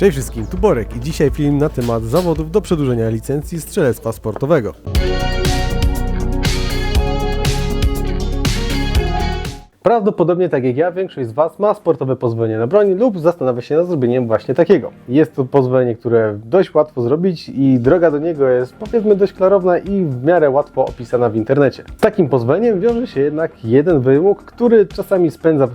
Cześć wszystkim, tu Borek i dzisiaj film na temat zawodów do przedłużenia licencji strzelectwa sportowego. Prawdopodobnie tak jak ja, większość z Was ma sportowe pozwolenie na broń lub zastanawia się nad zrobieniem właśnie takiego. Jest to pozwolenie, które dość łatwo zrobić i droga do niego jest powiedzmy dość klarowna i w miarę łatwo opisana w internecie. Z takim pozwoleniem wiąże się jednak jeden wymóg, który czasami spędza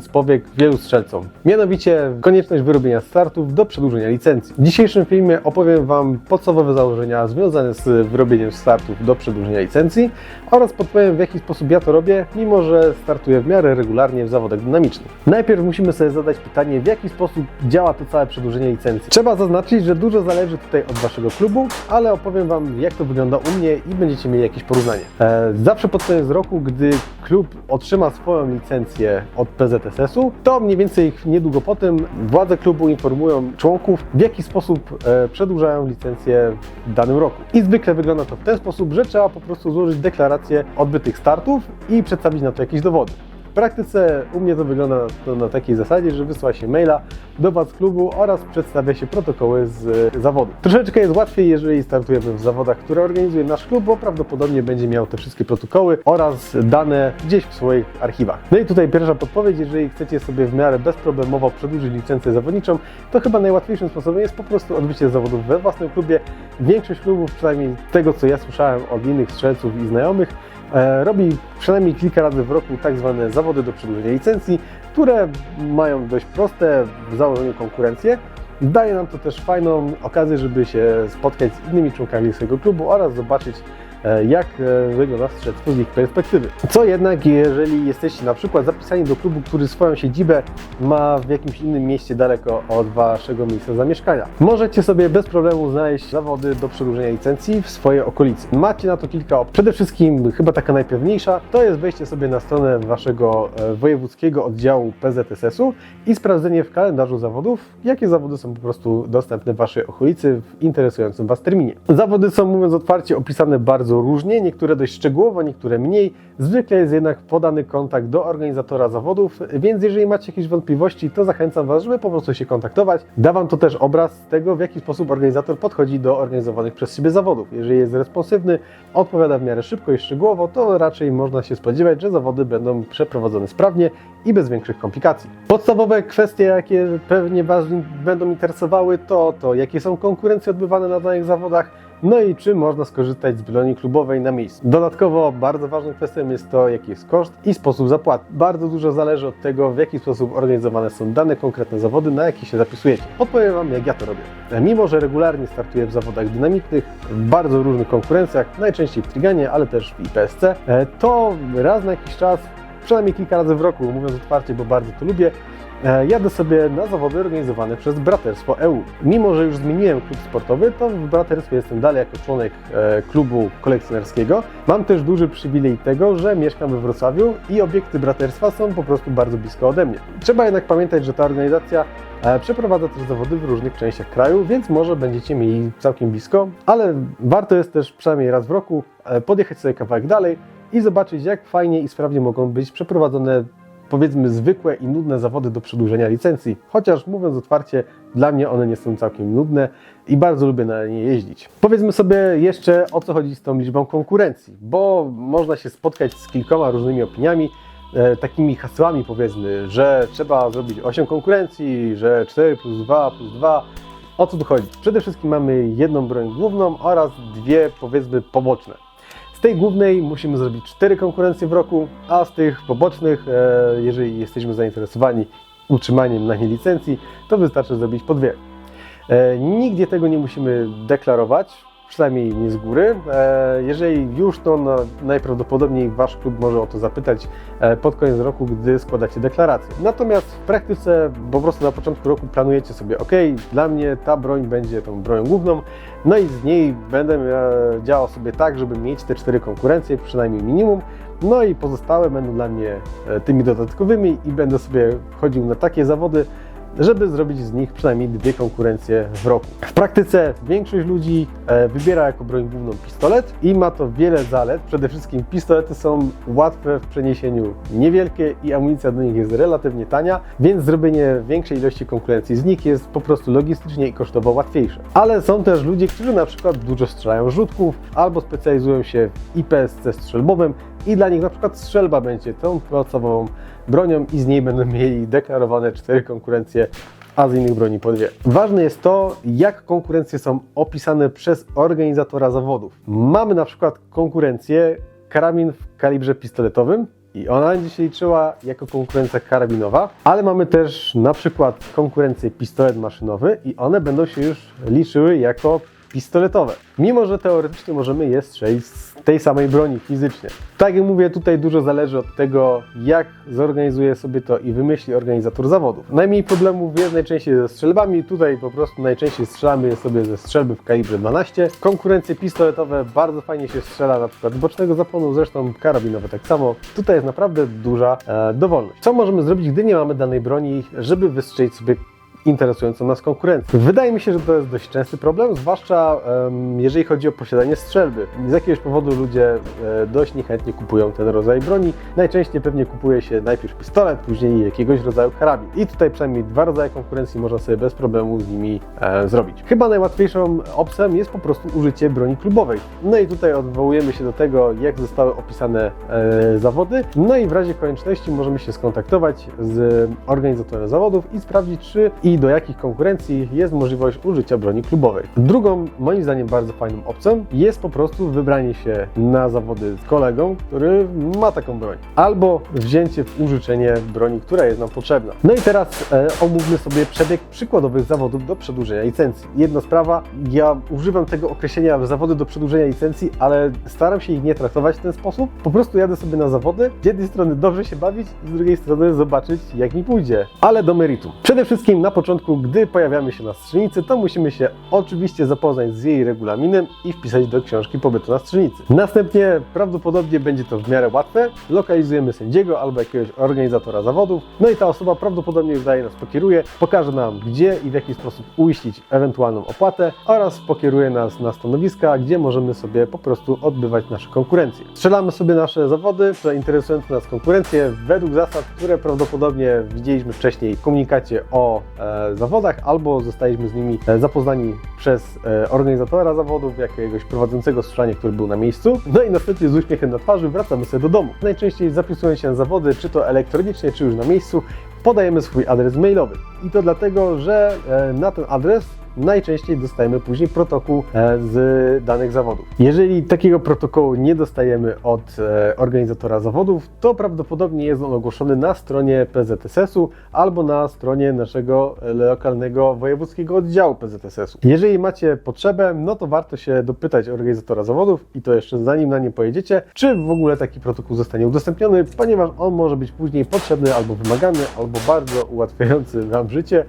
z powiek wielu strzelcom. Mianowicie konieczność wyrobienia startów do przedłużenia licencji. W dzisiejszym filmie opowiem Wam podstawowe założenia związane z wyrobieniem startów do przedłużenia licencji oraz podpowiem w jaki sposób ja to robię, mimo że startuję w miarę regularnie w zawodach dynamicznych. Najpierw musimy sobie zadać pytanie, w jaki sposób działa to całe przedłużenie licencji. Trzeba zaznaczyć, że dużo zależy tutaj od Waszego klubu, ale opowiem Wam, jak to wygląda u mnie i będziecie mieli jakieś porównanie. E, zawsze pod koniec roku, gdy klub otrzyma swoją licencję od PZSS-u, to mniej więcej niedługo potem władze klubu informują członków, w jaki sposób e, przedłużają licencję w danym roku. I zwykle wygląda to w ten sposób, że trzeba po prostu złożyć deklarację odbytych startów i przedstawić na to jakieś dowody. W praktyce u mnie to wygląda to na takiej zasadzie, że wysyła się maila do władz klubu oraz przedstawia się protokoły z zawodu. Troszeczkę jest łatwiej, jeżeli startujemy w zawodach, które organizuje nasz klub, bo prawdopodobnie będzie miał te wszystkie protokoły oraz dane gdzieś w swoich archiwach. No i tutaj pierwsza podpowiedź, jeżeli chcecie sobie w miarę bezproblemowo przedłużyć licencję zawodniczą, to chyba najłatwiejszym sposobem jest po prostu odbycie zawodów we własnym klubie. Większość klubów, przynajmniej tego co ja słyszałem od innych strzelców i znajomych, E, robi przynajmniej kilka razy w roku tak zwane zawody do przedłużenia licencji, które mają dość proste w założeniu konkurencje. Daje nam to też fajną okazję, żeby się spotkać z innymi członkami swojego klubu oraz zobaczyć E, jak e, wygląda strzelectwo z ich perspektywy. Co jednak, jeżeli jesteście na przykład zapisani do klubu, który swoją siedzibę ma w jakimś innym mieście daleko od waszego miejsca zamieszkania, możecie sobie bez problemu znaleźć zawody do przedłużenia licencji w swojej okolicy. Macie na to kilka opcji. Przede wszystkim, chyba taka najpewniejsza, to jest wejście sobie na stronę waszego e, wojewódzkiego oddziału PZSS-u i sprawdzenie w kalendarzu zawodów, jakie zawody są po prostu dostępne w waszej okolicy w interesującym was terminie. Zawody są, mówiąc otwarcie, opisane bardzo bardzo różnie, niektóre dość szczegółowo, niektóre mniej. Zwykle jest jednak podany kontakt do organizatora zawodów, więc jeżeli macie jakieś wątpliwości, to zachęcam Was, żeby po prostu się kontaktować. Da Wam to też obraz tego, w jaki sposób organizator podchodzi do organizowanych przez siebie zawodów. Jeżeli jest responsywny, odpowiada w miarę szybko i szczegółowo, to raczej można się spodziewać, że zawody będą przeprowadzone sprawnie i bez większych komplikacji. Podstawowe kwestie, jakie pewnie Was będą interesowały, to to, jakie są konkurencje odbywane na danych zawodach, no i czy można skorzystać z broni klubowej na miejscu. Dodatkowo bardzo ważną kwestią jest to, jaki jest koszt i sposób zapłaty. Bardzo dużo zależy od tego, w jaki sposób organizowane są dane konkretne zawody, na jakie się zapisujecie. Podpowiem Wam, jak ja to robię. Mimo, że regularnie startuję w zawodach dynamicznych, w bardzo różnych konkurencjach, najczęściej w Triganie, ale też w IPSC, e, to raz na jakiś czas przynajmniej kilka razy w roku, mówiąc otwarcie, bo bardzo to lubię, jadę sobie na zawody organizowane przez Braterstwo EU. Mimo, że już zmieniłem klub sportowy, to w Braterstwie jestem dalej jako członek e, klubu kolekcjonerskiego. Mam też duży przywilej tego, że mieszkam we Wrocławiu i obiekty Braterstwa są po prostu bardzo blisko ode mnie. Trzeba jednak pamiętać, że ta organizacja e, przeprowadza też zawody w różnych częściach kraju, więc może będziecie mieli całkiem blisko, ale warto jest też przynajmniej raz w roku podjechać sobie kawałek dalej i zobaczyć, jak fajnie i sprawnie mogą być przeprowadzone powiedzmy zwykłe i nudne zawody do przedłużenia licencji, chociaż mówiąc otwarcie, dla mnie one nie są całkiem nudne i bardzo lubię na nie jeździć. Powiedzmy sobie jeszcze o co chodzi z tą liczbą konkurencji, bo można się spotkać z kilkoma różnymi opiniami, e, takimi hasłami powiedzmy, że trzeba zrobić 8 konkurencji, że 4 plus 2 plus 2. O co tu chodzi? Przede wszystkim mamy jedną broń główną oraz dwie powiedzmy poboczne. Z tej głównej musimy zrobić cztery konkurencje w roku, a z tych pobocznych, e, jeżeli jesteśmy zainteresowani utrzymaniem na nie licencji, to wystarczy zrobić po dwie. E, nigdzie tego nie musimy deklarować, przynajmniej nie z góry. E, jeżeli już, to najprawdopodobniej Wasz klub może o to zapytać pod koniec roku, gdy składacie deklarację. Natomiast w praktyce po prostu na początku roku planujecie sobie, ok, dla mnie ta broń będzie tą bronią główną, no i z niej będę działał sobie tak, żeby mieć te cztery konkurencje, przynajmniej minimum. No i pozostałe będą dla mnie e, tymi dodatkowymi i będę sobie chodził na takie zawody, żeby zrobić z nich przynajmniej dwie konkurencje w roku. W praktyce większość ludzi e, wybiera jako broń główną pistolet i ma to wiele zalet. Przede wszystkim pistolety są łatwe w przeniesieniu, niewielkie i amunicja do nich jest relatywnie tania, więc zrobienie większej ilości konkurencji z nich jest po prostu logistycznie i kosztowo łatwiejsze. Ale są też ludzie, którzy na przykład dużo strzelają rzutków albo specjalizują się w IPSC strzelbowym i dla nich na przykład strzelba będzie tą podstawową bronią i z niej będą mieli deklarowane cztery konkurencje a z innych broni po dwie. Ważne jest to, jak konkurencje są opisane przez organizatora zawodów. Mamy na przykład konkurencję karabin w kalibrze pistoletowym, i ona będzie się liczyła jako konkurencja karabinowa, ale mamy też na przykład konkurencję pistolet maszynowy i one będą się już liczyły jako pistoletowe. Mimo, że teoretycznie możemy je strzelić z tej samej broni fizycznie. Tak jak mówię, tutaj dużo zależy od tego, jak zorganizuje sobie to i wymyśli organizator zawodów. Najmniej problemów jest najczęściej ze strzelbami. Tutaj po prostu najczęściej strzelamy sobie ze strzelby w kalibrze 12. Konkurencje pistoletowe bardzo fajnie się strzela na przykład bocznego zapłonu, zresztą karabinowe tak samo. Tutaj jest naprawdę duża e, dowolność. Co możemy zrobić, gdy nie mamy danej broni, żeby wystrzelić sobie interesującą nas konkurencję. Wydaje mi się, że to jest dość częsty problem, zwłaszcza em, jeżeli chodzi o posiadanie strzelby. Z jakiegoś powodu ludzie e, dość niechętnie kupują ten rodzaj broni. Najczęściej pewnie kupuje się najpierw pistolet, później jakiegoś rodzaju karabin. I tutaj przynajmniej dwa rodzaje konkurencji można sobie bez problemu z nimi e, zrobić. Chyba najłatwiejszą opcją jest po prostu użycie broni klubowej. No i tutaj odwołujemy się do tego, jak zostały opisane e, zawody. No i w razie konieczności możemy się skontaktować z organizatorem zawodów i sprawdzić, czy i do jakich konkurencji jest możliwość użycia broni klubowej. Drugą, moim zdaniem, bardzo fajną opcją jest po prostu wybranie się na zawody z kolegą, który ma taką broń, albo wzięcie w użyczenie broni, która jest nam potrzebna. No i teraz e, omówmy sobie przebieg przykładowych zawodów do przedłużenia licencji. Jedna sprawa, ja używam tego określenia zawody do przedłużenia licencji, ale staram się ich nie traktować w ten sposób. Po prostu jadę sobie na zawody, z jednej strony dobrze się bawić, z drugiej strony zobaczyć, jak mi pójdzie. Ale do meritum. Przede wszystkim na początku, gdy pojawiamy się na strzelnicy, to musimy się oczywiście zapoznać z jej regulaminem i wpisać do książki pobytu na strzelnicy. Następnie prawdopodobnie będzie to w miarę łatwe. Lokalizujemy sędziego albo jakiegoś organizatora zawodów, no i ta osoba prawdopodobnie już dalej nas pokieruje, pokaże nam gdzie i w jaki sposób uiścić ewentualną opłatę oraz pokieruje nas na stanowiska, gdzie możemy sobie po prostu odbywać nasze konkurencje. Strzelamy sobie nasze zawody, te interesujące nas konkurencje według zasad, które prawdopodobnie widzieliśmy wcześniej w komunikacie o e, zawodach, albo zostaliśmy z nimi e, zapoznani przez e, organizatora zawodów, jakiegoś prowadzącego strzelania, który był na miejscu. No i następnie z uśmiechem na twarzy wracamy sobie do domu. Najczęściej zapisując się na zawody, czy to elektronicznie, czy już na miejscu, podajemy swój adres mailowy. I to dlatego, że e, na ten adres najczęściej dostajemy później protokół e, z danych zawodów. Jeżeli takiego protokołu nie dostajemy od e, organizatora zawodów, to prawdopodobnie jest on ogłoszony na stronie PZSS-u albo na stronie naszego e, lokalnego wojewódzkiego oddziału PZSS-u. Jeżeli macie potrzebę, no to warto się dopytać organizatora zawodów i to jeszcze zanim na nie pojedziecie, czy w ogóle taki protokół zostanie udostępniony, ponieważ on może być później potrzebny albo wymagany, albo bardzo ułatwiający Wam życie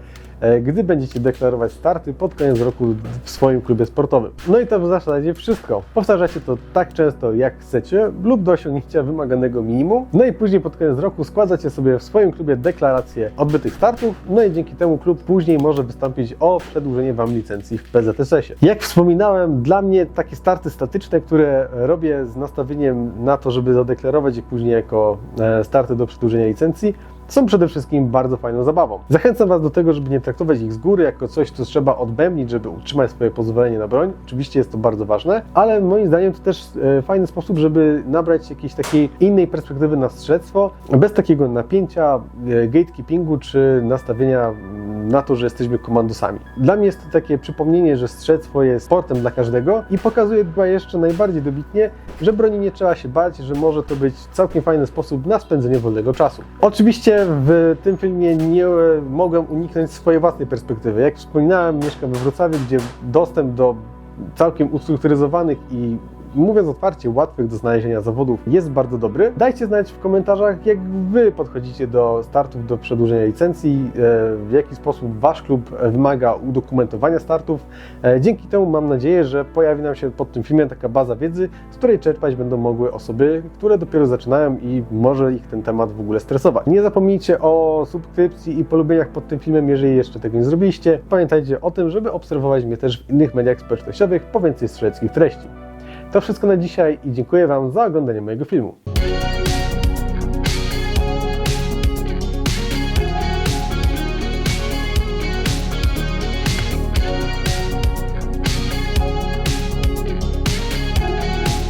gdy będziecie deklarować starty pod koniec roku w swoim klubie sportowym. No i to w zasadzie wszystko. Powtarzacie to tak często jak chcecie lub do osiągnięcia wymaganego minimum. No i później pod koniec roku składacie sobie w swoim klubie deklarację odbytych startów. No i dzięki temu klub później może wystąpić o przedłużenie Wam licencji w PZSS-ie. Jak wspominałem, dla mnie takie starty statyczne, które robię z nastawieniem na to, żeby zadeklarować je później jako e, starty do przedłużenia licencji, są przede wszystkim bardzo fajną zabawą. Zachęcam Was do tego, żeby nie traktować ich z góry jako coś, co trzeba odbębnić, żeby utrzymać swoje pozwolenie na broń. Oczywiście jest to bardzo ważne, ale moim zdaniem to też e, fajny sposób, żeby nabrać jakiejś takiej innej perspektywy na strzelectwo, bez takiego napięcia, e, gatekeepingu czy nastawienia mm, na to, że jesteśmy komandosami. Dla mnie jest to takie przypomnienie, że strzelectwo jest sportem dla każdego i pokazuje chyba jeszcze najbardziej dobitnie, że broni nie trzeba się bać, że może to być całkiem fajny sposób na spędzenie wolnego czasu. Oczywiście w tym filmie nie e, mogłem uniknąć swojej własnej perspektywy. Jak wspominałem, mieszkam we Wrocławiu, gdzie dostęp do całkiem ustrukturyzowanych i mówiąc otwarcie, łatwych do znalezienia zawodów jest bardzo dobry. Dajcie znać w komentarzach, jak Wy podchodzicie do startów, do przedłużenia licencji, e, w jaki sposób Wasz klub wymaga udokumentowania startów. E, Dzięki temu mam nadzieję, że pojawi nam się pod tym filmem taka baza wiedzy, z której czerpać będą mogły osoby, które dopiero zaczynają i może ich ten temat w ogóle stresować. Nie zapomnijcie o subskrypcji i polubieniach pod tym filmem, jeżeli jeszcze tego nie zrobiliście. Pamiętajcie o tym, żeby obserwować mnie też w innych mediach społecznościowych po więcej strzeleckich treści. To wszystko na dzisiaj i dziękuję Wam za oglądanie mojego filmu.